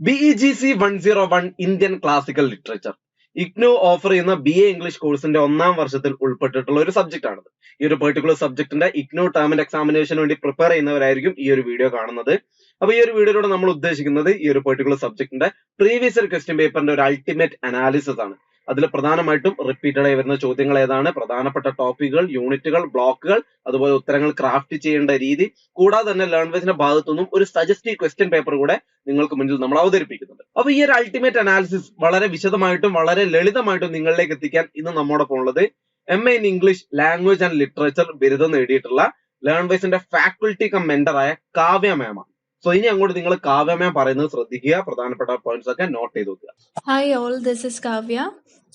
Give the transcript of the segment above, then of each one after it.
B E G C one zero one Indian classical literature IGNOU offer ചെയ്യുന്ന B A English കോഴ്സിന്റെ ഒന്നാം വർഷത്തിൽ ഉൾപ്പെട്ടിട്ടുള്ള ഒരു സബ്ജക്ട് ആണിത്. ഈ ഒരു പെർട്ടിക്കുലർ സബ്ജക്റ്റിന്റെ ഇഗ്നോ ടേമിന്റെ എക്സാമിനേഷന് വേണ്ടി പ്രിപ്പയർ ചെയ്യുന്നവരായിരിക്കും ഈ ഒരു വീഡിയോ കാണുന്നത്. അപ്പൊ ഈ ഒരു വീഡിയോയിലൂടെ നമ്മൾ ഉദ്ദേശിക്കുന്നത് ഈ ഒരു പെർട്ടിക്കുലർ സബ്ജക്റ്റിന്റെ പ്രീവിയസ് ഇയർ ക്വസ്റ്റ്യൻ പേപ്പറിന്റെ ഒരു അൾട്ടിമേറ്റ് അനാലിസിസ് ആണ്. അതിൽ പ്രധാനമായിട്ടും റിപ്പീറ്റഡ് ആയി വരുന്ന ചോദ്യങ്ങൾ ഏതാണ്? പ്രധാനപ്പെട്ട ടോപ്പിക്കുകൾ യൂണിറ്റുകൾ ബ്ലോക്കുകൾ അതുപോലെ ഉത്തരങ്ങൾ ക്രാഫ്റ്റ് ചെയ്യേണ്ട രീതി. കൂടാതെ തന്നെ ലേൺവേസിന്റെ ഭാഗത്തു ഭാഗത്തുനിന്നും ഒരു സജസ്റ്റീവ് ക്വസ്റ്റ്യൻ പേപ്പർ കൂടെ നിങ്ങൾക്ക് മുന്നിൽ നമ്മൾ അവതരിപ്പിക്കുന്നുണ്ട്. അപ്പൊ ഈ ഒരു അൾട്ടിമേറ്റ് അനാലിസിസ് വളരെ വിശദമായിട്ടും വളരെ ലളിതമായിട്ടും നിങ്ങളിലേക്ക് എത്തിക്കാൻ ഇന്ന് നമ്മോടൊപ്പം ഉള്ളത് M A in English language and literature ബിരുദം നേടിയിട്ടുള്ള ലേൺവേസിന്റെ ഫാക്കൽറ്റി കം മെന്ററായ കാവ്യ മാമാണ് സോ ഇനി അങ്ങോട്ട് നിങ്ങൾ കാവ്യമേ പറയുന്നത് ശ്രദ്ധിക്കുക. പ്രധാനപ്പെട്ട പോയിന്റ്സ് ഒക്കെ നോട്ട് ചെയ്ത് വെക്കുക. Hi all this is Kavya.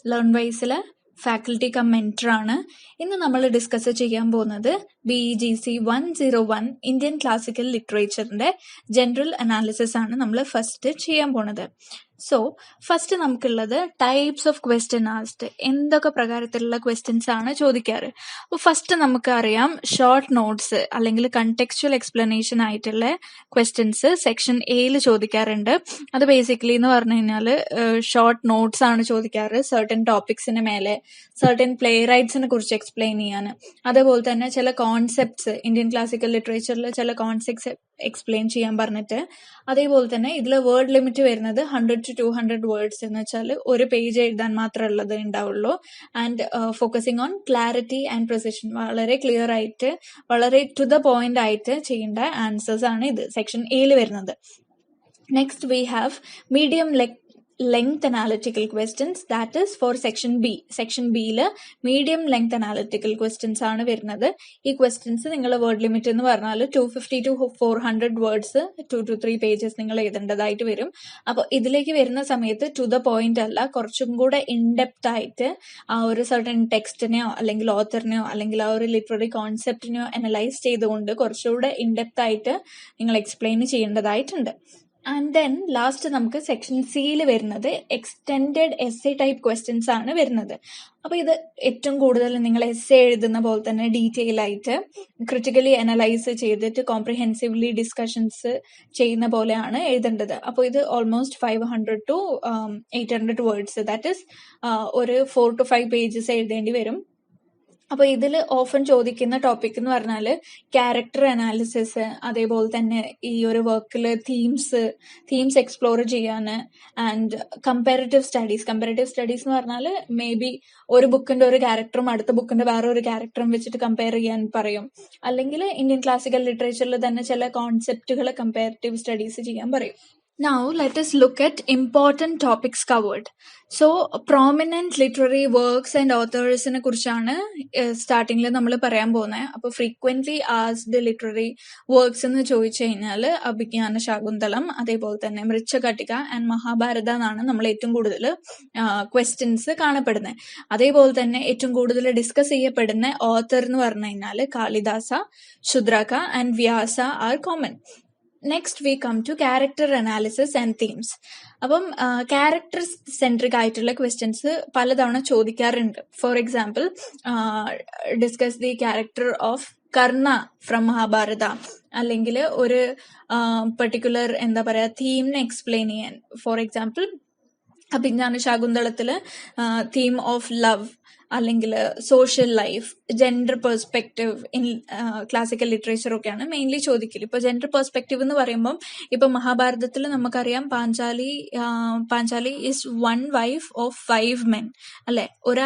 Learn വൈസിലെ faculty cum ആണ്. ഇന്ന് നമ്മൾ ഡിസ്കസ് ചെയ്യാൻ പോകുന്നത് B E G C one zero one Indian classical ലിറ്ററേച്ചറിന്റെ general analysis ആണ് നമ്മൾ ഫസ്റ്റ് ചെയ്യാൻ പോണത് സോ ഫസ്റ്റ് നമുക്കുള്ളത് ടൈപ്സ് ഓഫ് ക്വസ്റ്റ്യൻ ആസ്റ്റ് എന്തൊക്കെ പ്രകാരത്തിലുള്ള ക്വസ്റ്റ്യൻസ് ആണ് ചോദിക്കാറ്? അപ്പോൾ ഫസ്റ്റ് നമുക്ക് അറിയാം ഷോർട്ട് നോട്ട്സ് അല്ലെങ്കിൽ കണ്ടെക്ച്വൽ എക്സ്പ്ലനേഷൻ ആയിട്ടുള്ള ക്വസ്റ്റ്യൻസ് സെക്ഷൻ എയിൽ ചോദിക്കാറുണ്ട്. അത് ബേസിക്കലി എന്ന് പറഞ്ഞു കഴിഞ്ഞാൽ ഷോർട്ട് നോട്ട്സ് ആണ് ചോദിക്കാറ്. സർട്ടൻ ടോപ്പിക്സിന് മേലെ സർട്ടൻ പ്ലേ റൈറ്റ്സിനെ കുറിച്ച് എക്സ്പ്ലെയിൻ ചെയ്യാൻ അതേപോലെ തന്നെ ചില കോൺസെപ്റ്റ്സ് ഇന്ത്യൻ ക്ലാസിക്കൽ ലിറ്ററേച്ചറിൽ ചില കോൺസെപ്റ്റ്സ് എക്സ്പ്ലെയിൻ ചെയ്യാൻ പറഞ്ഞിട്ട്. അതേപോലെ തന്നെ ഇതിൽ വേർഡ് ലിമിറ്റ് വരുന്നത് hundred to two hundred words എന്ന് വെച്ചാൽ ഒരു പേജ് എഴുതാൻ മാത്രമുള്ളത് ഉണ്ടാവുള്ളൂ. And focusing on clarity and precision വളരെ ക്ലിയർ ആയിട്ട് വളരെ ടു ദ പോയിന്റ് ആയിട്ട് ചെയ്യേണ്ട ആൻസേഴ്സ് ആണ് ഇത്. സെക്ഷൻ എയിൽ വരുന്നത്. Next we have medium leg length analytical questions that is for section B section ബിയിൽ മീഡിയം ലെങ്ത് അനാലിറ്റിക്കൽ ക്വസ്റ്റ്യൻസ് ആണ് വരുന്നത്. ഈ ക്വസ്റ്റ്യൻസ് നിങ്ങൾ വേർഡ് ലിമിറ്റ് എന്ന് പറഞ്ഞാൽ two fifty to four hundred words two to three pages നിങ്ങൾ എഴുതേണ്ടതായിട്ട് വരും. അപ്പോൾ ഇതിലേക്ക് വരുന്ന സമയത്ത് ടു ദ പോയിന്റ് അല്ല കുറച്ചും കൂടെ ഇൻഡെപ്ത് ആയിട്ട് ആ ഒരു സർട്ടൻ ടെക്സ്റ്റിനെയോ അല്ലെങ്കിൽ ഓത്തറിനെയോ അല്ലെങ്കിൽ ആ ഒരു ലിറ്റററി കോൺസെപ്റ്റിനെയോ അനലൈസ് ചെയ്തുകൊണ്ട് കുറച്ചുകൂടെ ഇൻഡെപ്ത് ആയിട്ട് നിങ്ങൾ എക്സ്പ്ലെയിൻ ചെയ്യേണ്ടതായിട്ടുണ്ട്. ആൻഡ് ദെൻ ലാസ്റ്റ് നമുക്ക് സെക്ഷൻ സിയിൽ വരുന്നത് extended S A type questions ആണ് വരുന്നത്. അപ്പൊ ഇത് ഏറ്റവും കൂടുതൽ നിങ്ങൾ എസ് എ എഴുതുന്ന പോലെ തന്നെ ഡീറ്റെയിൽ ആയിട്ട് ക്രിട്ടിക്കലി അനലൈസ് ചെയ്തിട്ട് കോംപ്രിഹെൻസീവ്ലി ഡിസ്കഷൻസ് ചെയ്യുന്ന പോലെയാണ് എഴുതേണ്ടത്. അപ്പോൾ ഇത് almost five hundred to eight hundred words that is ഒരു ഫോർ ടു ഫൈവ് പേജസ് എഴുതേണ്ടി വരും. അപ്പോൾ ഇതിൽ ഓഫൻ ചോദിക്കുന്ന ടോപ്പിക് എന്ന് പറഞ്ഞാൽ ക്യാരക്ടർ അനാലിസിസ് അതേപോലെ തന്നെ ഈ ഒരു വർക്കിൽ തീംസ് തീംസ് എക്സ്പ്ലോർ ചെയ്യാൻ and comparative studies comparative studies എന്ന് പറഞ്ഞാൽ മേ ബി ഒരു ബുക്കിന്റെ ഒരു ക്യാരക്ടറും അടുത്ത ബുക്കിന്റെ വേറെ ഒരു ക്യാരക്ടറും വെച്ചിട്ട് കമ്പയർ ചെയ്യാൻ പറയും. അല്ലെങ്കിൽ ഇന്ത്യൻ ക്ലാസിക്കൽ ലിറ്ററേച്ചറിൽ തന്നെ ചില കോൺസെപ്റ്റുകൾ കമ്പാരിറ്റീവ് സ്റ്റഡീസ് ചെയ്യാൻ പറയും. Now, let us look at important topics covered. So, prominent literary works and authors നെ കുറിച്ചാണ് സ്റ്റാർട്ടിങ്ങിൽ നമ്മൾ പറയാൻ പോകുന്നത് അപ്പോൾ ഫ്രീക്വന്റ്ലി ആസ്ഡ് ലിറ്റററി വർക്ക്സ് എന്ന് ചോദിച്ചു കഴിഞ്ഞാൽ അഭിജ്ഞാന ശാകുന്തളം അതേപോലെ തന്നെ മൃച്ഛകട്ടിക ആൻഡ് മഹാഭാരത എന്നാണ് നമ്മൾ ഏറ്റവും കൂടുതൽ ക്വസ്റ്റ്യൻസ് കാണപ്പെടുന്നത് അതേപോലെ തന്നെ ഏറ്റവും കൂടുതൽ ഡിസ്കസ് ചെയ്യപ്പെടുന്ന ഓത്തർ എന്ന് പറഞ്ഞു കഴിഞ്ഞാൽ Kalidasa Shudraka and Vyasa are common next we come to character analysis and themes അപ്പം ക്യാരക്ടർ സെൻട്രിക് ആയിട്ടുള്ള ക്വസ്റ്റ്യൻസ് പലതവണ ചോദിക്കാറുണ്ട്. For example discuss the character of Karna from Mahabharata. അല്ലെങ്കിൽ ഒരു പെർട്ടിക്കുലർ എന്താ പറയാ തീമിനെ എക്സ്പ്ലെയിൻ ചെയ്യാൻ. ഫോർ എക്സാമ്പിൾ അഭിജ്ഞാന ശാകുന്തളത്തിൽ തീം ഓഫ് ലവ് അല്ലെങ്കിൽ social life gender perspective in classical literature ഒക്കെയാണ് മെയിൻലി ചോദിക്കൽ ഇപ്പൊ ജെൻഡർ പെർസ്പെക്റ്റീവ് എന്ന് പറയുമ്പം ഇപ്പൊ മഹാഭാരതത്തിൽ നമുക്കറിയാം Panchali Panchali is one wife of five men അല്ലെ? ഒരു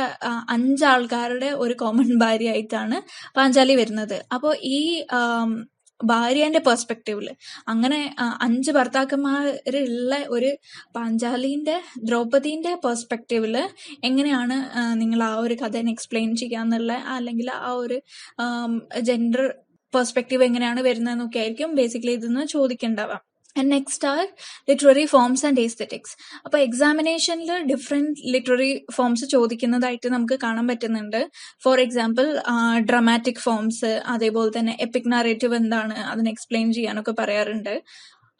അഞ്ചാൾക്കാരുടെ ഒരു കോമൺ ഭാര്യ ആയിട്ടാണ് പാഞ്ചാലി വരുന്നത്. അപ്പോൾ ഈ ഭാര്യന്റെ പെർസ്പെക്റ്റീവിൽ അങ്ങനെ അഞ്ച് ഭർത്താക്കന്മാരുള്ള ഒരു പാഞ്ചാലിന്റെ ദ്രൗപദീന്റെ പെർസ്പെക്റ്റീവിൽ എങ്ങനെയാണ് നിങ്ങൾ ആ ഒരു കഥനെ എക്സ്പ്ലെയിൻ ചെയ്യാന്നുള്ള അല്ലെങ്കിൽ ആ ഒരു ജെൻഡർ പെർസ്പെക്റ്റീവ് എങ്ങനെയാണ് വരുന്നതെന്നൊക്കെ ആയിരിക്കും ബേസിക്കലി ഇതൊന്ന് ചോദിക്കേണ്ടാവാം and next are literary forms and aesthetics അപ്പോൾ എക്സാമിനേഷനിൽ ഡിഫറെന്റ് ലിറ്റററി ഫോംസ് ചോദിക്കുന്നതായിട്ട് നമുക്ക് കാണാൻ പറ്റുന്നുണ്ട്. ഫോർ എക്സാമ്പിൾ ഡ്രമാറ്റിക് ഫോംസ് അതേപോലെ തന്നെ എപ്പിക് നാരേറ്റീവ് എന്താണ് അതിനെ എക്സ്പ്ലെയിൻ ചെയ്യാനൊക്കെ പറയാറുണ്ട്.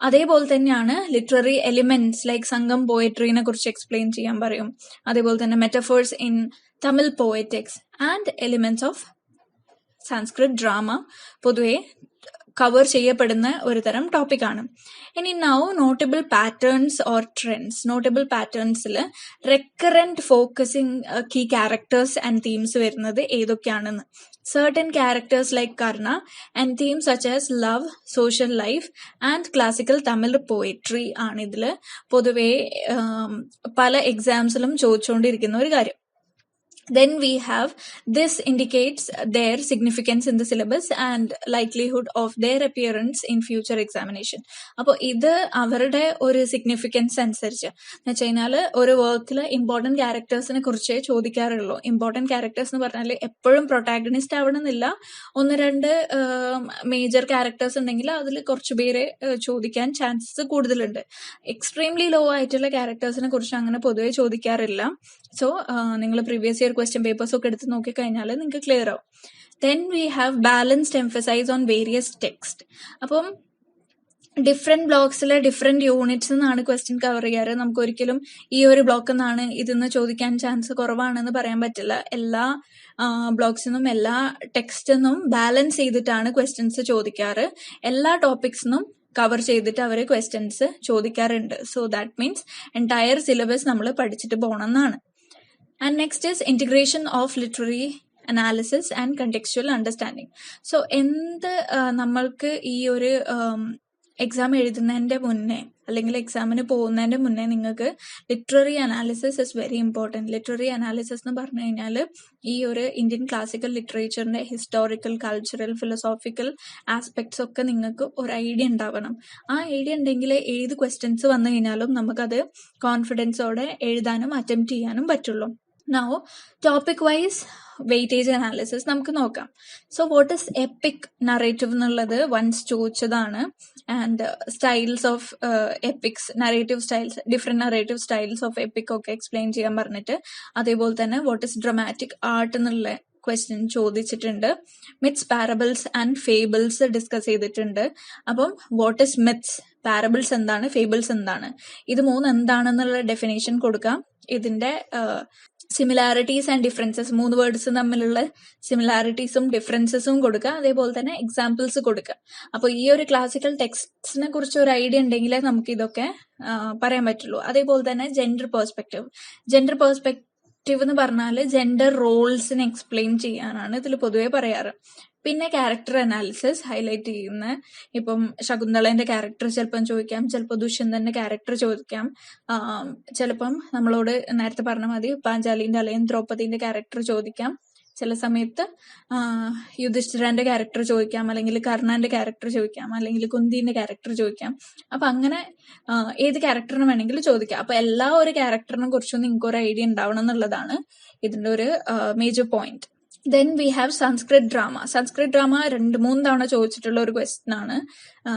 അതേപോലെ തന്നെയാണ് ലിറ്റററി എലിമെന്റ്സ് ലൈക്ക് സംഘം പോയട്രീനെ കുറിച്ച് എക്സ്പ്ലെയിൻ ചെയ്യാൻ പറയും. അതേപോലെ തന്നെ metaphors in Tamil poetics and elements of Sanskrit drama പൊതുവെ കവർ ചെയ്യപ്പെടുന്ന ഒരു തരം ടോപ്പിക്കാണ് ഇനി now notable patterns or trends notable പാറ്റേൺസിൽ recurrent focusing key characters and themes വരുന്നത് ഏതൊക്കെയാണെന്ന്. Certain characters like Karna and themes such as love social life and classical Tamil poetry ഇതിൽ പൊതുവേ പല എക്സാംസിലും ചോദിച്ചുകൊണ്ടിരിക്കുന്ന ഒരു കാര്യം. Then we have this indicates their significance in the syllabus and likelihood of their appearance in future examination. അപ്പോൾ ഇത് അവരുടെ ഒരു significance അനുസരിച്ച്. എന്ന് വെച്ച് കഴിഞ്ഞാൽ ഒരു വർക്കിൽ ഇമ്പോർട്ടന്റ് ക്യാരക്ടേഴ്സിനെ കുറിച്ച് ചോദിക്കാറുള്ളൂ. ഇമ്പോർട്ടന്റ് ക്യാരക്ടേഴ്സ് എന്ന് പറഞ്ഞാൽ എപ്പോഴും പ്രൊട്ടാഗണിസ്റ്റ് ആവണമെന്നില്ല. ഒന്ന് രണ്ട് മേജർ ക്യാരക്ടേഴ്സ് ഉണ്ടെങ്കിൽ അതിൽ കുറച്ച് പേരെ ചോദിക്കാൻ ചാൻസസ് കൂടുതലുണ്ട്. എക്സ്ട്രീംലി ലോ ആയിട്ടുള്ള ക്യാരക്ടേഴ്സിനെ കുറിച്ച് അങ്ങനെ പൊതുവെ ചോദിക്കാറില്ല. സോ നിങ്ങൾ പ്രീവിയസ് ഇയർ ക്വസ്റ്റ്യൻ പേപ്പേഴ്സ് ഒക്കെ എടുത്ത് നോക്കിക്കഴിഞ്ഞാൽ നിങ്ങൾക്ക് ക്ലിയർ ആവും. Then we have balanced emphasize on various text അപ്പം ഡിഫറെന്റ് ബ്ലോക്സിലെ ഡിഫറെന്റ് യൂണിറ്റ്സ് എന്നാണ് ക്വസ്റ്റ്യൻ കവർ ചെയ്യാറ്. നമുക്ക് ഒരിക്കലും ഈ ഒരു ബ്ലോക്ക് നിന്നാണ് ഇതിന്ന് ചോദിക്കാൻ ചാൻസ് കുറവാണെന്ന് പറയാൻ പറ്റില്ല. എല്ലാ ബ്ലോക്സിൽ നിന്നും എല്ലാ ടെക്സ്റ്റ് നിന്നും ബാലൻസ് ചെയ്തിട്ടാണ് ക്വസ്റ്റ്യൻസ് ചോദിക്കാറ്. എല്ലാ ടോപ്പിക്സ് ടോപ്പിക്സിനും കവർ ചെയ്തിട്ട് അവർ ക്വസ്റ്റ്യൻസ് ചോദിക്കാറുണ്ട്. So that means entire syllabus നമ്മൾ പഠിച്ചിട്ട് പോകണം എന്നാണ് and next is integration of literary analysis and contextual understanding so എന്ത് നമ്മൾക്ക് ഈ ഒരു എക്സാം എഴുതുന്നതിന്റെ മുന്നേ അല്ലെങ്കിൽ എക്സാമിന് പോകുന്നതിന്റെ മുന്നേ നിങ്ങൾക്ക് literary analysis is very important literary analysis എന്ന് പറഞ്ഞു കഴിഞ്ഞാൽ ഈ ഒരു ഇന്ത്യൻ ക്ലാസിക്കൽ ലിറ്ററേച്ചറിന്റെ ഹിസ്റ്റോറിക്കൽ കൾച്ചറൽ ഫിലോസോഫിക്കൽ ആസ്പെക്ട്സ് ഒക്കെ നിങ്ങൾക്ക് ഒരു ഐഡിയ ഉണ്ടാവണം. ആ ഐഡിയ ഉണ്ടെങ്കിൽ ഏത് ക്വസ്റ്റ്യൻസ് വന്നു കഴിഞ്ഞാലും നമുക്കത് കോൺഫിഡൻസോടെ എഴുതാനും അറ്റംപ്റ്റ് ചെയ്യാനും പറ്റുള്ളൂ. Now topic wise weightage analysis നമുക്ക് നോക്കാം. So what is epic narrative എന്നുള്ളത് വൺസ് ചോദിച്ചതാണ്. And styles of epics narrative styles different narrative styles of epic ഒക്കെ എക്സ്പ്ലെയിൻ ചെയ്യാൻ പറഞ്ഞിട്ട് അതേപോലെ തന്നെ വാട്ട് ഇസ് ഡ്രമാറ്റിക് ആർട്ട് എന്നുള്ള ക്വസ്റ്റ്യൻ ചോദിച്ചിട്ടുണ്ട്. Myths parables and fables discuss ചെയ്തിട്ടുണ്ട്. അപ്പം വാട്ട് ഇസ് മിത്സ് പാരബിൾസ് എന്താണ് ഫേബിൾസ് എന്താണ്? ഇത് മൂന്ന് എന്താണെന്നുള്ള ഡെഫിനേഷൻ കൊടുക്കാം. ഇതിന്റെ സിമിലാരിറ്റീസ് ആൻഡ് ഡിഫറൻസസ് മൂന്ന് വേർഡ്സ് തമ്മിലുള്ള സിമിലാരിറ്റീസും ഡിഫറൻസസും കൊടുക്കുക. അതേപോലെ തന്നെ എക്സാമ്പിൾസ് കൊടുക്കുക. അപ്പോൾ ഈ ഒരു ക്ലാസിക്കൽ ടെക്സ്റ്റിനെ കുറിച്ച് ഒരു ഐഡിയ ഉണ്ടെങ്കിലേ നമുക്ക് ഇതൊക്കെ പറയാൻ പറ്റുള്ളൂ. അതേപോലെ തന്നെ ജെൻഡർ പെർസ്പെക്റ്റീവ് ജെൻഡർ പേഴ്സ്പെക്റ്റീവ് എന്ന് പറഞ്ഞാൽ ജെൻഡർ റോൾസിനെ എക്സ്പ്ലെയിൻ ചെയ്യാനാണ് ഇതിൽ പൊതുവെ പറയാറ്. പിന്നെ ക്യാരക്ടർ അനാലിസിസ് ഹൈലൈറ്റ് ചെയ്യുന്ന ഇപ്പം ശകുന്തളന്റെ ക്യാരക്ടർ ചിലപ്പം ചോദിക്കാം ചിലപ്പോൾ ദുഷ്യന്തന്റെ ക്യാരക്ടർ ചോദിക്കാം. ചിലപ്പം നമ്മളോട് നേരത്തെ പറഞ്ഞ മതി പാഞ്ചാലിന്റെ അല്ലെങ്കിൽ ദ്രൗപതിന്റെ ക്യാരക്ടർ ചോദിക്കാം. ചില സമയത്ത് യുധിഷ്ഠിരാന്റെ ക്യാരക്ടർ ചോദിക്കാം അല്ലെങ്കിൽ കർണന്റെ ക്യാരക്ടർ ചോദിക്കാം അല്ലെങ്കിൽ കുന്തിന്റെ ക്യാരക്ടർ ചോദിക്കാം. അപ്പൊ അങ്ങനെ ഏത് ക്യാരക്ടറിനും വേണമെങ്കിലും ചോദിക്കാം. അപ്പൊ എല്ലാ ഒരു ക്യാരക്ടറിനെ കുറിച്ചും നിങ്ങൾക്ക് ഒരു ഐഡിയ ഉണ്ടാവണം എന്നുള്ളതാണ് ഇതിന്റെ ഒരു major point then we have Sanskrit drama Sanskrit drama രണ്ട് മൂന്ന് തവണ ചോദിച്ചിട്ടുള്ള ഒരു ക്വസ്റ്റ്യൻ ആണ്.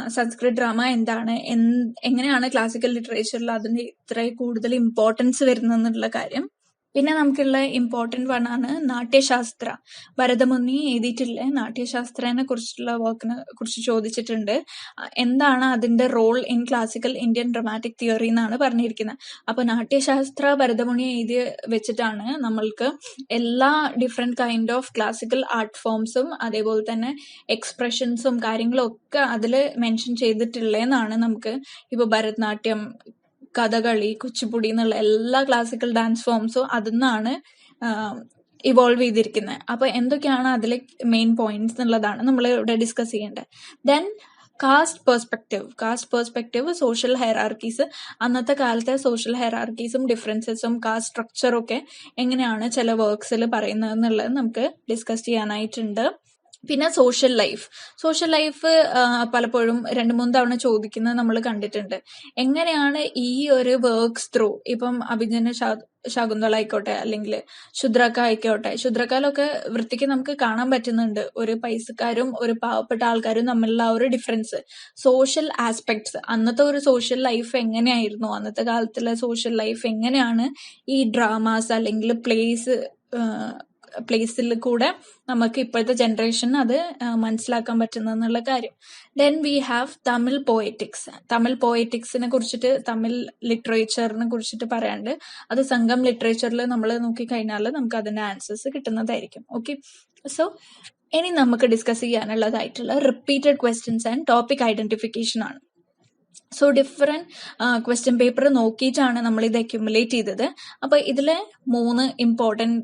സംസ്കൃത് ഡ്രാമ എന്താണ്? എന്ത് എങ്ങനെയാണ് ക്ലാസിക്കൽ ലിറ്ററേച്ചറിൽ അതിന് ഇത്ര കൂടുതൽ ഇമ്പോർട്ടൻസ് വരുന്നെന്നുള്ള കാര്യം. പിന്നെ നമുക്കുള്ള ഇമ്പോർട്ടന്റ് വൺ ആണ് നാട്യശാസ്ത്ര. ഭരതമുനി എഴുതിയിട്ടില്ലേ? നാട്യശാസ്ത്രനെ കുറിച്ചുള്ള വർക്കിനെ കുറിച്ച് ചോദിച്ചിട്ടുണ്ട്. എന്താണ് അതിന്റെ role in classical Indian dramatic theory എന്നാണ് പറഞ്ഞിരിക്കുന്നത് അപ്പൊ നാട്യശാസ്ത്ര ഭരതമുനി എഴുതി വെച്ചിട്ടാണ് നമ്മൾക്ക് എല്ലാ different kind of classical art ഫോംസും അതേപോലെ തന്നെ എക്സ്പ്രഷൻസും കാര്യങ്ങളും ഒക്കെ അതിൽ മെൻഷൻ ചെയ്തിട്ടുള്ളതെന്നാണ് നമുക്ക് ഇപ്പൊ ഭരതനാട്യം കഥകളി കുച്ചിപ്പുടി എന്നുള്ള എല്ലാ ക്ലാസിക്കൽ ഡാൻസ് ഫോംസും അതിൽ നിന്നാണ് ഇവോൾവ് ചെയ്തിരിക്കുന്നത് അപ്പൊ എന്തൊക്കെയാണ് അതിലെ മെയിൻ പോയിന്റ്സ് എന്നുള്ളതാണ് നമ്മൾ ഇവിടെ ഡിസ്കസ് ചെയ്യേണ്ടത്. Then caste perspective caste perspective social hierarchies അന്നത്തെ കാലത്തെ സോഷ്യൽ ഹെയറാർക്കീസും ഡിഫറൻസസും കാസ്റ്റ് സ്ട്രക്ചറും ഒക്കെ എങ്ങനെയാണ് ചില വർക്ക്സിൽ പറയുന്നത് എന്നുള്ളത് നമുക്ക് ഡിസ്കസ് ചെയ്യാനായിട്ടുണ്ട്. പിന്നെ സോഷ്യൽ ലൈഫ് സോഷ്യൽ ലൈഫ് പലപ്പോഴും രണ്ട് മൂന്ന് തവണ ചോദിക്കുന്നത് നമ്മൾ കണ്ടിട്ടുണ്ട്. എങ്ങനെയാണ് ഈ ഒരു വർക്ക്സ് ത്രൂ ഇപ്പം അഭിജന ശകുന്തള ആയിക്കോട്ടെ അല്ലെങ്കിൽ ശുദ്രക്ക ആയിക്കോട്ടെ ശുദ്രക്കാലൊക്കെ വൃത്തിക്ക് നമുക്ക് കാണാൻ പറ്റുന്നുണ്ട്. ഒരു പൈസക്കാരും ഒരു പാവപ്പെട്ട ആൾക്കാരും തമ്മിലുള്ള ആ ഒരു ഡിഫറൻസ് സോഷ്യൽ ആസ്പെക്ട്സ് അന്നത്തെ ഒരു സോഷ്യൽ ലൈഫ് എങ്ങനെയായിരുന്നു? അന്നത്തെ കാലത്തുള്ള സോഷ്യൽ ലൈഫ് എങ്ങനെയാണ് ഈ ഡ്രാമാസ് അല്ലെങ്കിൽ പ്ലേസ് പ്ലേസിൽ കൂടെ നമുക്ക് ഇപ്പോഴത്തെ ജനറേഷൻ അത് മനസ്സിലാക്കാൻ പറ്റുന്നെന്നുള്ള കാര്യം. Then we have Tamil poetics Tamil പോയറ്റിക്സിനെ കുറിച്ചിട്ട് തമിഴ് ലിറ്ററേച്ചറിനെ കുറിച്ചിട്ട് പറയാണ്ട് അത് സംഘം ലിറ്ററേച്ചറിൽ നമ്മൾ നോക്കിക്കഴിഞ്ഞാൽ നമുക്ക് അതിന്റെ ആൻസേഴ്സ് കിട്ടുന്നതായിരിക്കും. ഓക്കെ സോ ഇനി നമുക്ക് discuss ചെയ്യാനുള്ളതായിട്ടുള്ള repeated questions and topic identification ആണ്. സോ ഡിഫറെന്റ് ക്വസ്റ്റ്യൻ പേപ്പർ നോക്കിയിട്ടാണ് നമ്മൾ ഇത് അക്യുമുലേറ്റ് ചെയ്തത്. അപ്പൊ ഇതിലെ മൂന്ന് ഇമ്പോർട്ടന്റ്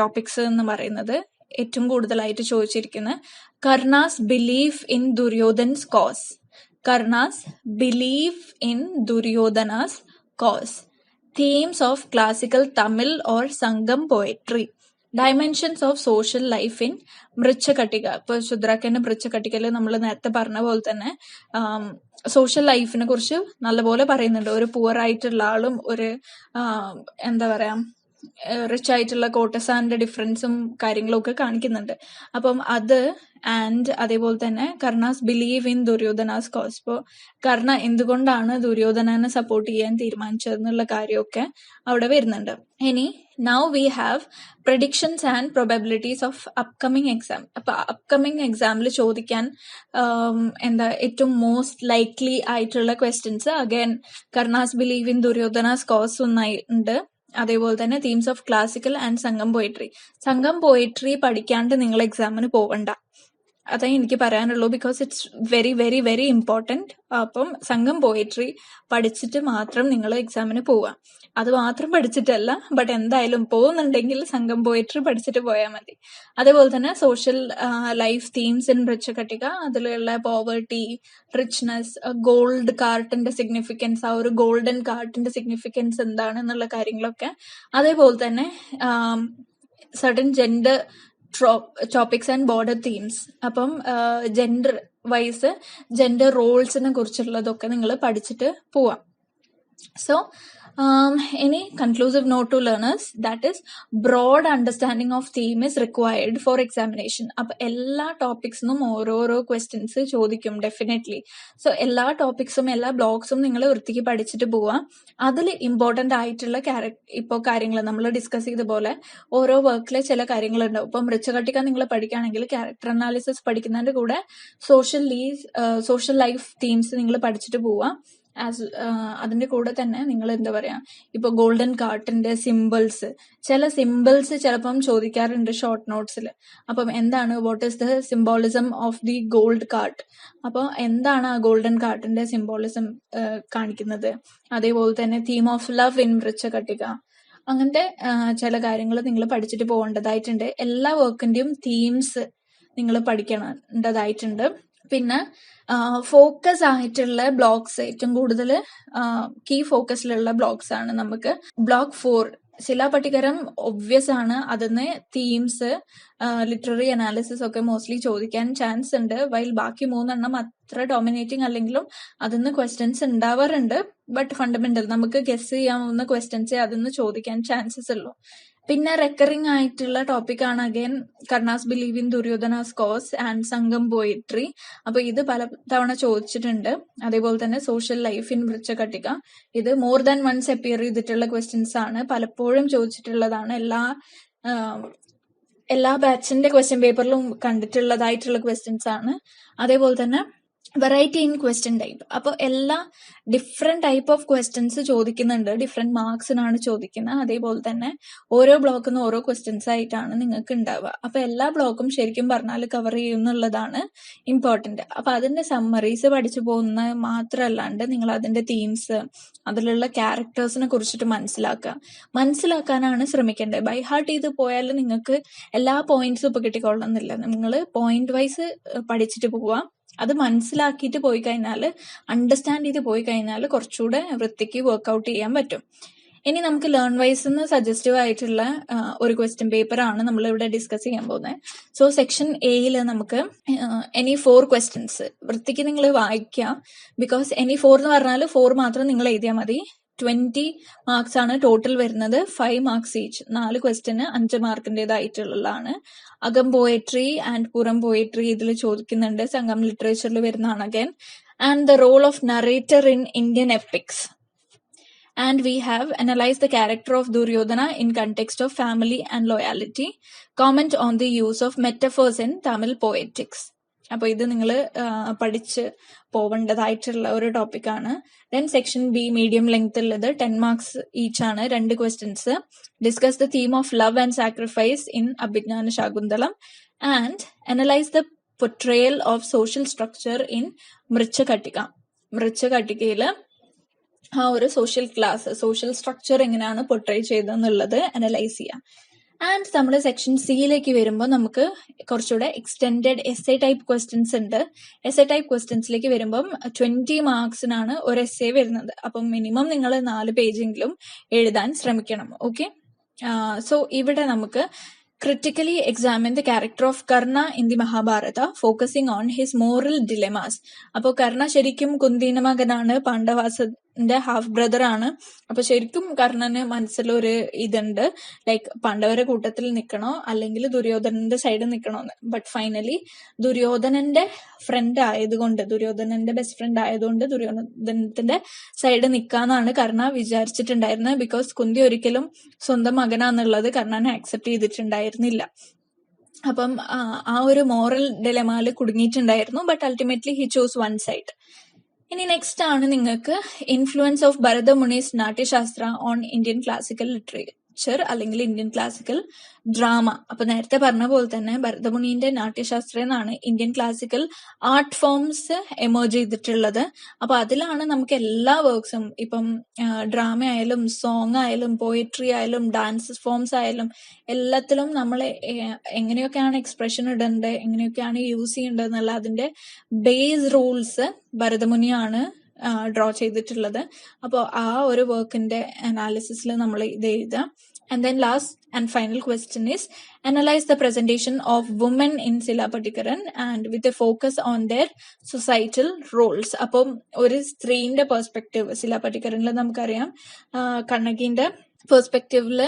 ടോപ്പിക്സ് എന്ന് പറയുന്നത് ഏറ്റവും കൂടുതലായിട്ട് ചോദിച്ചിരിക്കുന്നത്. Karna's belief in Duryodhan's cause Karna's belief in Duryodhana's cause themes of classical Tamil or Sangam poetry dimensions of social life in Mrichchhakatika. ഇപ്പൊ ശുദ്രാക്കന്റെ മൃച്ഛകട്ടികയിൽ നമ്മൾ നേരത്തെ പറഞ്ഞ പോലെ തന്നെ സോഷ്യൽ ലൈഫിനെ കുറിച്ച് നല്ലപോലെ പറയുന്നുണ്ട്. ഒരു പുവർ ആയിട്ടുള്ള ആളും ഒരു എന്താ പറയാ റിച്ച് ആയിട്ടുള്ള കോട്ടസാന്റെ ഡിഫറൻസും കാര്യങ്ങളും ഒക്കെ കാണിക്കുന്നുണ്ട്. അപ്പം അത് ആൻഡ് അതേപോലെ തന്നെ Karna's believe in Duryodhana's cause Karna എന്തുകൊണ്ടാണ് ദുര്യോധനനെ സപ്പോർട്ട് ചെയ്യാൻ തീരുമാനിച്ചതെന്നുള്ള കാര്യമൊക്കെ അവിടെ വരുന്നുണ്ട്. ഇനി now we have predictions and probabilities of upcoming exam അപ്പൊ അപ്കമിങ് എക്സാമിൽ ചോദിക്കാൻ എന്താ ഏറ്റവും മോസ്റ്റ് ലൈക്ലി ആയിട്ടുള്ള questions again Karna's believe in Duryodhana's cause ഒന്നായി ഉണ്ട്. അതേപോലെ തന്നെ themes of classical and Sangam poetry Sangam poetry പഠിക്കാണ്ട് നിങ്ങൾ എക്സാമിന് പോവണ്ട. അതേ എനിക്ക് പറയാനുള്ളൂ because it's very very very important അപ്പം സംഘം പോയിട്രി പഠിച്ചിട്ട് മാത്രം നിങ്ങൾ എക്സാമിന് പോവുക. അത് മാത്രം പഠിച്ചിട്ടല്ല ബട്ട് എന്തായാലും പോകുന്നുണ്ടെങ്കിൽ സംഘം പോയിട്രി പഠിച്ചിട്ട് പോയാൽ മതി. അതേപോലെ തന്നെ social life themes in Mrichchhakatika അതിലുള്ള പോവേർട്ടി റിച്ച്നെസ് ഗോൾഡ് കാർട്ടിന്റെ സിഗ്നിഫിക്കൻസ് ആ ഒരു ഗോൾഡൻ കാർട്ടിന്റെ സിഗ്നിഫിക്കൻസ് എന്താണ് എന്നുള്ള കാര്യങ്ങളൊക്കെ. അതേപോലെ തന്നെ certain gender topics and border themes അപ്പം ജെൻഡർ വൈസ് ജെൻഡർ റോൾസിനെ കുറിച്ചുള്ളതൊക്കെ നിങ്ങൾ പഠിച്ചിട്ട് പോവാം. So, um, any conclusive note to learners that is broad understanding of theme is required for examination. അപ്പൊ എല്ലാ ടോപ്പിക്സിനും ഓരോരോ ക്വസ്റ്റ്യൻസ് ചോദിക്കും ഡെഫിനറ്റ്ലി സോ എല്ലാ ടോപ്പിക്സും എല്ലാ ബ്ലോഗ്സും നിങ്ങൾ വൃത്തിക്ക് പഠിച്ചിട്ട് പോവാം. അതിൽ ഇമ്പോർട്ടന്റ് ആയിട്ടുള്ള ക്യാരക്ടർ ഇപ്പോൾ കാര്യങ്ങൾ നമ്മൾ ഡിസ്കസ് ചെയ്ത പോലെ ഓരോ വർക്കിലെ ചില കാര്യങ്ങളുണ്ടാവും. ഇപ്പം മൃച്ചകട്ടിക്ക നിങ്ങൾ പഠിക്കുകയാണെങ്കിൽ ക്യാരക്ടർ അനാലിസിസ് പഠിക്കുന്നതിന്റെ കൂടെ സോഷ്യൽ ലീസ് സോഷ്യൽ ലൈഫ് തീംസ് നിങ്ങൾ പഠിച്ചിട്ട് പോവാം. ആസ് അതിന്റെ കൂടെ തന്നെ നിങ്ങൾ എന്താ പറയാ ഇപ്പൊ ഗോൾഡൻ കാർട്ടിന്റെ സിമ്പിൾസ് ചില സിമ്പിൾസ് ചിലപ്പം ചോദിക്കാറുണ്ട് ഷോർട്ട് നോട്ട്സിൽ അപ്പം എന്താണ് what is the symbolism of the gold cart അപ്പോൾ എന്താണ് ആ ഗോൾഡൻ കാർട്ടിന്റെ സിംബോളിസം കാണിക്കുന്നത്? അതേപോലെ തന്നെ theme of love in Mrichchhakatika. അങ്ങനത്തെ ചില കാര്യങ്ങൾ നിങ്ങൾ പഠിച്ചിട്ട് പോകേണ്ടതായിട്ടുണ്ട്. എല്ലാ വർക്കിന്റെയും തീംസ് നിങ്ങൾ പഠിക്കേണ്ടതായിട്ടുണ്ട്. പിന്നെ ഫോക്കസ് ആയിട്ടുള്ള ബ്ലോക്സ് ഏറ്റവും കൂടുതൽ കീ ഫോക്കസിലുള്ള ബ്ലോക്സ് ആണ് നമുക്ക്. ബ്ലോക്ക് ഫോർ ശിലാപട്ടികരം ഒബ്വിയസ് ആണ്. അതിന് തീംസ് ലിറ്റററി അനാലിസിസ് ഒക്കെ മോസ്റ്റ്ലി ചോദിക്കാൻ ചാൻസ് ഉണ്ട്. വൈൽ ബാക്കി മൂന്നെണ്ണം അത്ര ഡോമിനേറ്റിംഗ് അല്ലെങ്കിലും അതിന്ന് ക്വസ്റ്റ്യൻസ് ഉണ്ടാവാറുണ്ട്. ബട്ട് ഫണ്ടമെന്റൽ നമുക്ക് ഗെസ് ചെയ്യാവുന്ന ക്വസ്റ്റ്യൻസേ അതിന്ന് ചോദിക്കാൻ ചാൻസസ് ഉള്ളൂ. പിന്നെ റെക്കറിംഗ് ആയിട്ടുള്ള ടോപ്പിക് ആണ് again Karna's believe in Duryodhana's cause and Sangam poetry അപ്പൊ ഇത് പല തവണ ചോദിച്ചിട്ടുണ്ട്. അതേപോലെ തന്നെ സോഷ്യൽ ലൈഫ് ഇൻ വൃക്ഷകട്ടിക. ഇത് മോർ ദാൻ വൺസ് അപ്പിയർ ചെയ്തിട്ടുള്ള ക്വസ്റ്റ്യൻസ് ആണ്. പലപ്പോഴും ചോദിച്ചിട്ടുള്ളതാണ്. എല്ലാ എല്ലാ ബാച്ചിന്റെ ക്വസ്റ്റ്യൻ പേപ്പറിലും കണ്ടിട്ടുള്ളതായിട്ടുള്ള ക്വസ്റ്റ്യൻസ് ആണ്. അതേപോലെ തന്നെ വെറൈറ്റി ഇൻ ക്വസ്റ്റ്യൻ ടൈപ്പ് അപ്പോൾ എല്ലാ ഡിഫറെന്റ് ടൈപ്പ് ഓഫ് ക്വസ്റ്റ്യൻസ് ചോദിക്കുന്നുണ്ട്. ഡിഫറെന്റ് മാർക്സിനാണ് ചോദിക്കുന്നത്. അതേപോലെ തന്നെ ഓരോ ബ്ലോക്കിൽ നിന്ന് ഓരോ ക്വസ്റ്റ്യൻസ് ആയിട്ടാണ് നിങ്ങൾക്ക് ഉണ്ടാവുക. അപ്പോൾ എല്ലാ ബ്ലോക്കും ശരിക്കും പറഞ്ഞാൽ കവർ ചെയ്യുന്നുള്ളതാണ് ഇമ്പോർട്ടന്റ് അപ്പോൾ അതിന്റെ സമ്മറീസ് പഠിച്ചു പോകുന്ന മാത്രമല്ലാണ്ട് നിങ്ങൾ അതിന്റെ തീംസ് അതിലുള്ള ക്യാരക്ടേഴ്സിനെ കുറിച്ചിട്ട് മനസ്സിലാക്കുക. മനസ്സിലാക്കാനാണ് ശ്രമിക്കേണ്ടത്. ബൈ ഹാർട്ട് ചെയ്ത് പോയാൽ നിങ്ങൾക്ക് എല്ലാ പോയിന്റ്സും ഇപ്പൊ കിട്ടിക്കൊള്ളണമെന്നില്ല. നിങ്ങൾ പോയിന്റ് വൈസ് പഠിച്ചിട്ട് പോവാം. അത് മനസ്സിലാക്കിയിട്ട് പോയി കഴിഞ്ഞാൽ അണ്ടർസ്റ്റാൻഡ് ചെയ്ത് പോയി കഴിഞ്ഞാൽ കുറച്ചുകൂടെ വൃത്തിക്ക് വർക്ക്ഔട്ട് ചെയ്യാൻ പറ്റും. ഇനി നമുക്ക് ലേൺ വൈസ് എന്ന് സജസ്റ്റീവ് ആയിട്ടുള്ള ഒരു ക്വസ്റ്റ്യൻ പേപ്പർ ആണ് നമ്മൾ ഇവിടെ ഡിസ്കസ് ചെയ്യാൻ പോകുന്നത്. സോ സെക്ഷൻ എയിൽ നമുക്ക് എനി ഫോർ ക്വസ്റ്റ്യൻസ് വൃത്തിക്ക് നിങ്ങൾ വായിക്കുക ബിക്കോസ് എനി ഫോർ എന്ന് പറഞ്ഞാൽ ഫോർ മാത്രം നിങ്ങൾ എഴുതിയാൽ മതി. ട്വന്റി മാർക്സ് ആണ് ടോട്ടൽ വരുന്നത്. ഫൈവ് മാർക്സ് ഈച്ച് നാല് ക്വസ്റ്റിന് അഞ്ച് മാർക്കിന്റെതായിട്ടുള്ളതാണ് അകം പോയട്രി ആൻഡ് പുറം പോയട്രി ഇതിൽ ചോദിക്കുന്നുണ്ട്. സംഘം ലിറ്ററേച്ചറിൽ വരുന്നതാണ് again and the role of narrator in Indian epics and we have analyzed the character of Duryodhana in context of family and loyalty. Comment on the use of metaphors in Tamil poetics. അപ്പോൾ ഇത് നിങ്ങൾ പഠിച്ച് പോവേണ്ടതായിട്ടുള്ള ഒരു ടോപ്പിക്കാണ് then section B medium length ഉള്ളത് ten marks each ആണ് രണ്ട് questions discuss the theme of love and sacrifice in Abhijnana Shakuntalam and analyse the portrayal of social structure in Mrichchhakatika മൃച്ഛകട്ടികയിൽ ആ ഒരു സോഷ്യൽ ക്ലാസ് സോഷ്യൽ സ്ട്രക്ചർ എങ്ങനെയാണ് portray ചെയ്തതെന്നുള്ളത് analyse ചെയ്യാം. And നമ്മൾ section സിയിലേക്ക് വരുമ്പോൾ നമുക്ക് കുറച്ചുകൂടെ extended S A type questions ഉണ്ട്. എസ് എ ടൈപ്പ് ക്വസ്റ്റ്യൻസിലേക്ക് വരുമ്പം ട്വന്റി മാർക്സിനാണ് ഒരു എസ് എ വരുന്നത്. അപ്പം മിനിമം നിങ്ങൾ നാല് പേജെങ്കിലും എഴുതാൻ ശ്രമിക്കണം. ഓക്കെ സോ ഇവിടെ നമുക്ക് critically examine the character of Karna in the Mahabharata, focusing on his moral dilemmas. അപ്പോൾ കർണ ശരിക്കും കുന്തിന്റെ മകനാണ് പാണ്ഡവാസന്റെ ഹാഫ് ബ്രദർ ആണ്. അപ്പൊ ശരിക്കും കർണന് മനസ്സിലൊരു ഇതുണ്ട്. ലൈക്ക് പാണ്ഡവരെ കൂട്ടത്തിൽ നിൽക്കണോ അല്ലെങ്കിൽ ദുര്യോധനന്റെ സൈഡിൽ നിൽക്കണോന്ന് ബട്ട് ഫൈനലി ദുര്യോധനന്റെ ഫ്രണ്ട് ആയതുകൊണ്ട് ദുര്യോധനന്റെ ബെസ്റ്റ് ഫ്രണ്ട് ആയതുകൊണ്ട് ദുര്യോധനത്തിന്റെ സൈഡ് നിൽക്കാന്നാണ് കർണ വിചാരിച്ചിട്ടുണ്ടായിരുന്നത്. ബിക്കോസ് കുന്തി ഒരിക്കലും സ്വന്തം മകനാന്നുള്ളത് കർണനെ ആക്സെപ്റ്റ് ചെയ്തിട്ടുണ്ടായിരുന്നില്ല. അപ്പം ആ ഒരു മോറൽ ഡിലമാൽ കുടുങ്ങിയിട്ടുണ്ടായിരുന്നു. But ultimately he choose one side ഇനി നെക്സ്റ്റ് ആണ് നിങ്ങൾക്ക് influence of Bharatamuni's Natyashastra on Indian classical literature അല്ലെങ്കിൽ ഇന്ത്യൻ ക്ലാസിക്കൽ ഡ്രാമ അപ്പൊ നേരത്തെ പറഞ്ഞ പോലെ തന്നെ ഭരതമുനിന്റെ നാട്യശാസ്ത്രം എന്നാണ് Indian classical art forms emerge ചെയ്തിട്ടുള്ളത്. അപ്പൊ അതിലാണ് നമുക്ക് എല്ലാ വർക്ക്സും ഇപ്പം ഡ്രാമ ആയാലും സോങ് ആയാലും പോയിട്രി ആയാലും ഡാൻസ് ഫോംസ് ആയാലും എല്ലാത്തിലും നമ്മൾ എങ്ങനെയൊക്കെയാണ് എക്സ്പ്രഷൻ ഇടേണ്ടത് എങ്ങനെയൊക്കെയാണ് യൂസ് ചെയ്യേണ്ടത് എന്നുള്ള അതിന്റെ ബേസ് റൂൾസ് ഭരതമുനിയാണ് ഡ്രോ ചെയ്തിട്ടുള്ളത്. അപ്പോൾ ആ ഒരു വർക്കിന്റെ അനാലിസിസിൽ നമ്മൾ ഇത് എഴുതാം. And then last and final question is analyse the presentation of woman in Silappatikaram and with a focus on their societal roles അപ്പം ഒരു സ്ത്രീന്റെ പെർസ്പെക്റ്റീവ് സിലാപട്ടിക്കരനിൽ നമുക്കറിയാം. കണ്ണകിന്റെ പെർസ്പെക്റ്റീവിൽ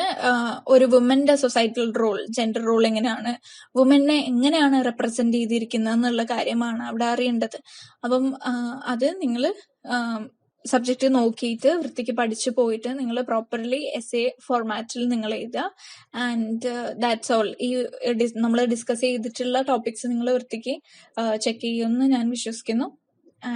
ഒരു വുമന്റെ സൊസൈറ്റൽ റോൾ ജെൻഡർ റോൾ എങ്ങനെയാണ് വുമനെ എങ്ങനെയാണ് റെപ്രസെന്റ് ചെയ്തിരിക്കുന്നത് എന്നുള്ള കാര്യമാണ് അവിടെ അറിയേണ്ടത്. അപ്പം അത് നിങ്ങൾ സബ്ജക്റ്റ് നോക്കിയിട്ട് വൃത്തിക്ക് പഠിച്ചു പോയിട്ട് നിങ്ങൾ പ്രോപ്പർലി എസ് എ ഫോർമാറ്റിൽ നിങ്ങൾ എഴുതുക ആൻഡ് ദാറ്റ്സ് ഓൾ ഈ നമ്മൾ ഡിസ്കസ് ചെയ്തിട്ടുള്ള ടോപ്പിക്സ് നിങ്ങൾ വൃത്തിക്ക് ചെക്ക് ചെയ്യുമെന്ന് ഞാൻ വിശ്വസിക്കുന്നു.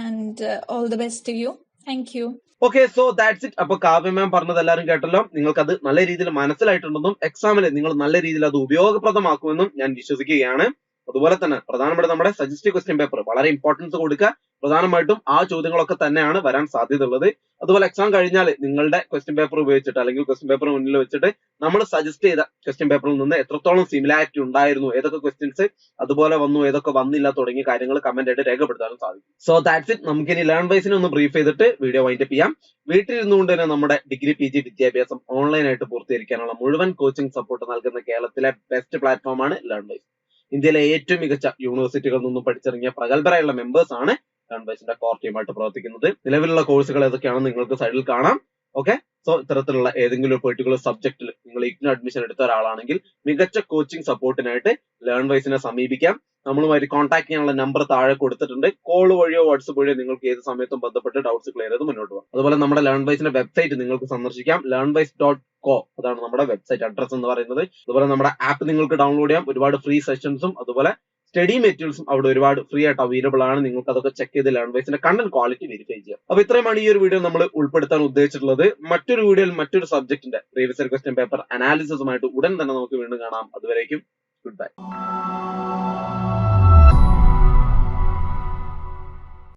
And all the best you thank you okay so that's it അപ്പൊ കാവ്യ മാം പറഞ്ഞത് എല്ലാവരും കേട്ടല്ലോ. നിങ്ങൾക്ക് അത് നല്ല രീതിയിൽ മനസ്സിലായിട്ടുണ്ടെന്നും എക്സാമിന് നിങ്ങൾ നല്ല രീതിയിൽ അത് ഉപയോഗപ്രദമാക്കുമെന്നും ഞാൻ വിശ്വസിക്കുകയാണ്. അതുപോലെ തന്നെ പ്രധാനപ്പെട്ട നമ്മുടെ സജസ്റ്റീവ് ക്വസ്റ്റ്യൻ പേപ്പർ വളരെ ഇമ്പോർട്ടൻസ് കൊടുക്കുക. പ്രധാനമായിട്ടും ആ ചോദ്യങ്ങളൊക്കെ തന്നെയാണ് വരാൻ സാധ്യത ഉള്ളത് അതുപോലെ എക്സാം കഴിഞ്ഞാൽ നിങ്ങളുടെ ക്വസ്റ്റ്യൻ പേപ്പർ ഉപയോഗിച്ചിട്ട് അല്ലെങ്കിൽ ക്വസ്റ്റ്യൻ പേപ്പർ മുന്നിൽ വെച്ചിട്ട് നമ്മൾ സജസ്റ്റ് ചെയ്ത ക്വസ്റ്റ്യൻ പേപ്പറിൽ നിന്ന് എത്രത്തോളം സിമിലാരിറ്റി ഉണ്ടായിരുന്നു ഏതൊക്കെ ക്വസ്റ്റ്യൻസ് അതുപോലെ വന്നു ഏതൊക്കെ വന്നില്ല തുടങ്ങിയ കാര്യങ്ങൾ കമന്റ് ആയിട്ട് രേഖപ്പെടുത്താനും സാധിക്കും. സോ ദാറ്റ്സ് ഇറ്റ് നമുക്ക് ഇനി ലേൺ വൈസിനെ ഒന്ന് ബ്രീഫ് ചെയ്തിട്ട് വീഡിയോ വൈൻഡപ്പ് ചെയ്യാം. വീട്ടിലിരുന്നുകൊണ്ട് തന്നെ നമ്മുടെ ഡിഗ്രി പി ജി വിദ്യാഭ്യാസം ഓൺലൈനായിട്ട് പൂർത്തീകരിക്കാനുള്ള മുഴുവൻ കോച്ചിങ് സപ്പോർട്ട് നൽകുന്ന കേരളത്തിലെ ബെസ്റ്റ് പ്ലാറ്റ്ഫോമാണ് ലേൺ വൈസ് ഇന്ത്യയിലെ ഏറ്റവും മികച്ച യൂണിവേഴ്സിറ്റികളിൽ നിന്നും പഠിച്ചിറങ്ങിയ പ്രഗത്ഭരായുള്ള മെമ്പേഴ്സ് ആണ് ലേൺ വൈസിന്റെ കോർ ടീമായിട്ട് പ്രവർത്തിക്കുന്നത്. നിലവിലുള്ള കോഴ്സുകൾ ഏതൊക്കെയാണെന്ന് നിങ്ങൾക്ക് സൈഡിൽ കാണാം. ഓക്കെ സോ ഇത്തരത്തിലുള്ള ഏതെങ്കിലും ഒരു പെർട്ടിക്കുലർ സബ്ജക്റ്റിൽ നിങ്ങൾ ഇഗ്നോ അഡ്മിഷൻ എടുത്ത ഒരാളാണെങ്കിൽ മികച്ച കോച്ചിങ് സപ്പോർട്ടിനായിട്ട് ലേൺ വൈസിനെ സമീപിക്കാം. നമ്മളുമായിട്ട് കോൺടാക്ട് ചെയ്യാനുള്ള നമ്പർ താഴെ കൊടുത്തിട്ടുണ്ട്. കോൾ വഴിയോ വാട്സപ്പ് വഴിയോ നിങ്ങൾക്ക് ഏത് സമയത്തും ബന്ധപ്പെട്ട് ഡൗട്ട്സ് ക്ലിയർ ചെയ്ത് മുന്നോട്ട് പോകാം. അതുപോലെ നമ്മുടെ ലേൺ വൈസിന്റെ വെബ്സൈറ്റ് നിങ്ങൾക്ക് സന്ദർശിക്കാം. ലേൺ വൈസ് ഡോട്ട് കോ അതാണ് നമ്മുടെ വെബ്സൈറ്റ് അഡ്രസ് എന്ന് പറയുന്നത്. അതുപോലെ നമ്മുടെ ആപ്പ് നിങ്ങൾക്ക് ഡൗൺലോഡ് ചെയ്യാം. ഒരുപാട് ഫ്രീ സെഷൻസും അതുപോലെ സ്റ്റഡി മെറ്റീരിയൽസും അവിടെ ഒരുപാട് ഫ്രീ ആയിട്ട് അവൈലബിൾ ആണ്. നിങ്ങൾക്ക് അതൊക്കെ ചെക്ക് ചെയ്ത് ലേൺ വൈസിന്റെ കണ്ടന്റ് ക്വാളിറ്റി വെരിഫൈ ചെയ്യാം. അപ്പൊ ഇത്രയുമാണ് ഈ ഒരു വീഡിയോ നമ്മൾ ഉൾപ്പെടുത്താൻ ഉദ്ദേശിച്ചിട്ടുള്ളത്. മറ്റൊരു വീഡിയോയിൽ മറ്റൊരു സബ്ജക്റ്റിന്റെ പ്രീവിയസ് ക്വസ്റ്റ്യൻ പേപ്പർ അനാലിസിസുമായിട്ട് ഉടൻ തന്നെ നമുക്ക് വീണ്ടും കാണാം. അതുവരേക്കും ഗുഡ് ബൈ